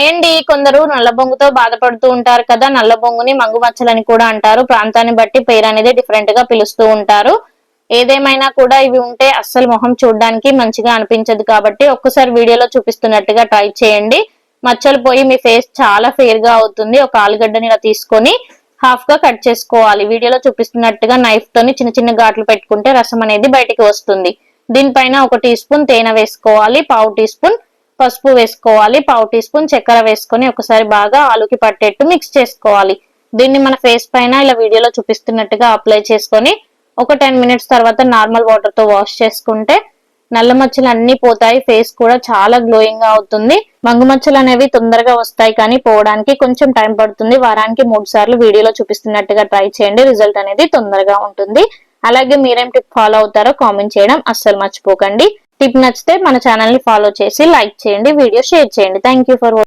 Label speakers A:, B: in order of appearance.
A: Hi అండి కొందరు నల్ల బొంగుతో బాధపడుతూ ఉంటారు కదా. నల్ల బొంగుని మంగు మచ్చలని కూడా అంటారు. ప్రాంతాన్ని బట్టి పేరు అనేది డిఫరెంట్గా పిలుస్తూ ఉంటారు. ఏదేమైనా కూడా ఇవి ఉంటే అస్సలు మొహం చూడడానికి మంచిగా అనిపించదు కాబట్టి ఒక్కసారి వీడియోలో చూపిస్తున్నట్టుగా ట్రై చేయండి. మచ్చలు పోయి మీ ఫేస్ చాలా ఫేర్గా అవుతుంది. ఒక ఆలుగడ్డని ఇలా తీసుకొని హాఫ్గా కట్ చేసుకోవాలి. వీడియోలో చూపిస్తున్నట్టుగా నైఫ్ తోని చిన్న చిన్న ఘాట్లు పెట్టుకుంటే రసం అనేది బయటికి వస్తుంది. దీనిపైన ఒక టీ స్పూన్ తేనె వేసుకోవాలి. పావు టీ స్పూన్ పసుపు వేసుకోవాలి పావు టీ స్పూన్ చక్కెర వేసుకొని ఒకసారి బాగా ఆలుకి పట్టేట్టు మిక్స్ చేసుకోవాలి. దీన్ని మన ఫేస్ పైన ఇలా వీడియోలో చూపిస్తున్నట్టుగా అప్లై చేసుకొని ఒక టెన్ మినిట్స్ తర్వాత నార్మల్ వాటర్తో వాష్ చేసుకుంటే నల్ల మచ్చలు అన్ని పోతాయి ఫేస్ కూడా చాలా గ్లోయింగ్గా అవుతుంది. మంగు మచ్చలు అనేవి తొందరగా వస్తాయి కానీ పోవడానికి కొంచెం టైం పడుతుంది. వారానికి మూడు సార్లు వీడియోలో చూపిస్తున్నట్టుగా ట్రై చేయండి రిజల్ట్ అనేది తొందరగా ఉంటుంది. అలాగే మీరేం టిప్ ఫాలో అవుతారో కామెంట్ చేయడం అస్సలు మర్చిపోకండి. టిప్ నచ్చితే మన ఛానల్ని ఫాలో చేసి లైక్ చేయండి వీడియో షేర్ చేయండి. Thank for